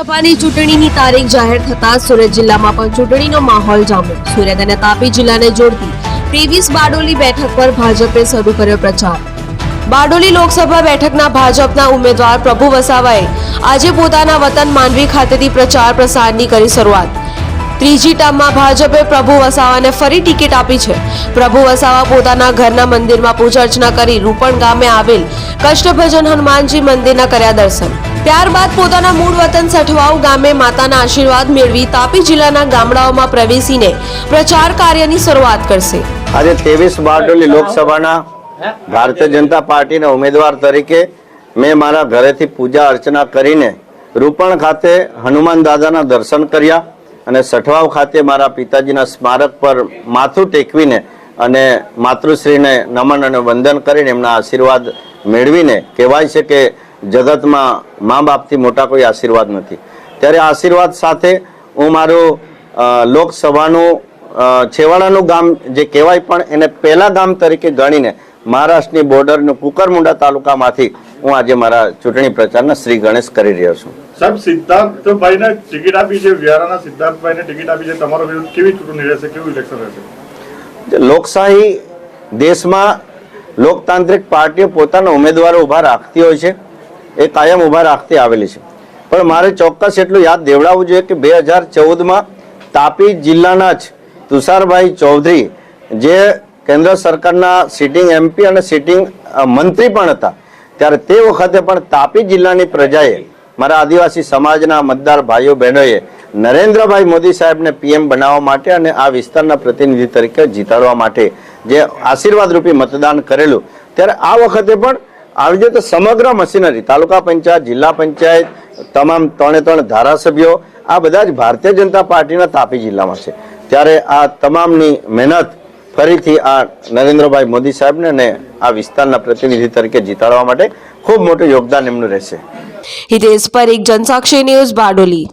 લોકસભાની ચૂંટણીની તારીખ જાહેર થતા સુરત જિલ્લામાં પણ ચૂંટણીનો માહોલ જામ્યો. સુરત અને તાપી જિલ્લાને જોડતી ત્રેવીસ બારડોલી બેઠક પર ભાજપે શરૂ કર્યો પ્રચાર. બારડોલી લોકસભા બેઠકના ભાજપના ઉમેદવાર પ્રભુ વસાવાએ આજે પોતાના વતન માંડવી ખાતેથી પ્રચાર પ્રસારની કરી શરૂઆત. ત્રીજી ટર્મમાં ભાજપે પ્રભુ વસાવાને ફરી ટિકિટ આપી છે. પ્રભુ વસાવા પોતાના ઘરના મંદિરમાં પૂજા અર્ચના કરી રૂપણ ગામે આવેલ કષ્ટભજન હનુમાનજી મંદિરના કર્યા દર્શન. ત્યારબાદ પોતાના મૂળ વતન સઠવાવ ગામે માતાના આશીર્વાદ મેળવી તાપી જિલ્લાના ગામડાઓમાં પ્રવેશીને પ્રચાર કાર્યની શરૂઆત કરશે. આજે ત્રેવીસ બારડોલી લોકસભાના ભારતીય જનતા પાર્ટીના ઉમેદવાર તરીકે મેં મારા ઘરેથી પૂજા અર્ચના કરીને રૂપણ ખાતે હનુમાન દાદાના દર્શન કર્યા અને સઠવાવ ખાતે મારા પિતાજીના સ્મારક પર માથું ટેકવીને અને માતૃશ્રીને નમન અને વંદન કરીને એમના આશીર્વાદ મેળવીને કહેવાય છે કે જગતમાં મા બાપથી મોટા કોઈ આશીર્વાદ નથી. ત્યારે આશીર્વાદ સાથે હું મારું લોકસભાનું છેવાડાનું ગામ જે કહેવાય પણ એને પહેલા ગામ તરીકે ગણીને મહારાષ્ટ્રની બોર્ડરનું કુકરમુંડા તાલુકામાંથી હું આજે મારા ચૂંટણી પ્રચારના શ્રી ગણેશ કરી રહ્યો છું. સાહેબ સિદ્ધાર્થભાઈને ટિકિટ આપી છે વ્યારાના સિદ્ધાર્થભાઈને ટિકિટ આપી છે. તમારો વિરોધ કેવી ચૂંટણી રહેશે કેવું ઇલેક્શન રહેશે? લોકશાહી દેશમાં લોકતાંત્રિક પાર્ટીઓ પોતાના ઉમેદવારો ઊભા રાખતી હોય છે. એ કાયમ ઊભા રાખતી આવેલી છે. પણ મારે ચોક્કસ એટલું યાદ દેવડાવવું જોઈએ કે બે હજાર ચૌદમાં તાપી જિલ્લાના જ તુષારભાઈ ચૌધરી, જે કેન્દ્ર સરકારના સિટિંગ એમપી અને સિટિંગ મંત્રી પણ હતા. ત્યારે તે વખતે પણ તાપી જિલ્લાની પ્રજાએ મારા આદિવાસી સમાજના મતદાર ભાઈઓ, બહેનોએ નરેન્દ્રભાઈ મોદી સાહેબને પીએમ બનાવવા માટે અને આ વિસ્તારના પ્રતિનિધિ તરીકે જીતાડવા માટે જે આશીર્વાદરૂપી મતદાન કરેલું. ત્યારે આ વખતે પણ આવી રીતે સમગ્ર મશીનરી, તાલુકા પંચાયત, જિલ્લા પંચાયત, તમામ ત્રણે ત્રણ ધારાસભ્યો, આ બધા જ ભારતીય જનતા પાર્ટીના તાપી જિલ્લામાં છે. ત્યારે આ તમામની મહેનત ફરીથી આ નરેન્દ્રભાઈ મોદી સાહેબને અને આ વિસ્તારના પ્રતિનિધિ તરીકે જીતાડવા માટે ખૂબ મોટું યોગદાન એમનું રહેશે. હિતેશ પરીખ, જનસાક્ષી ન્યૂઝ બારડોલી.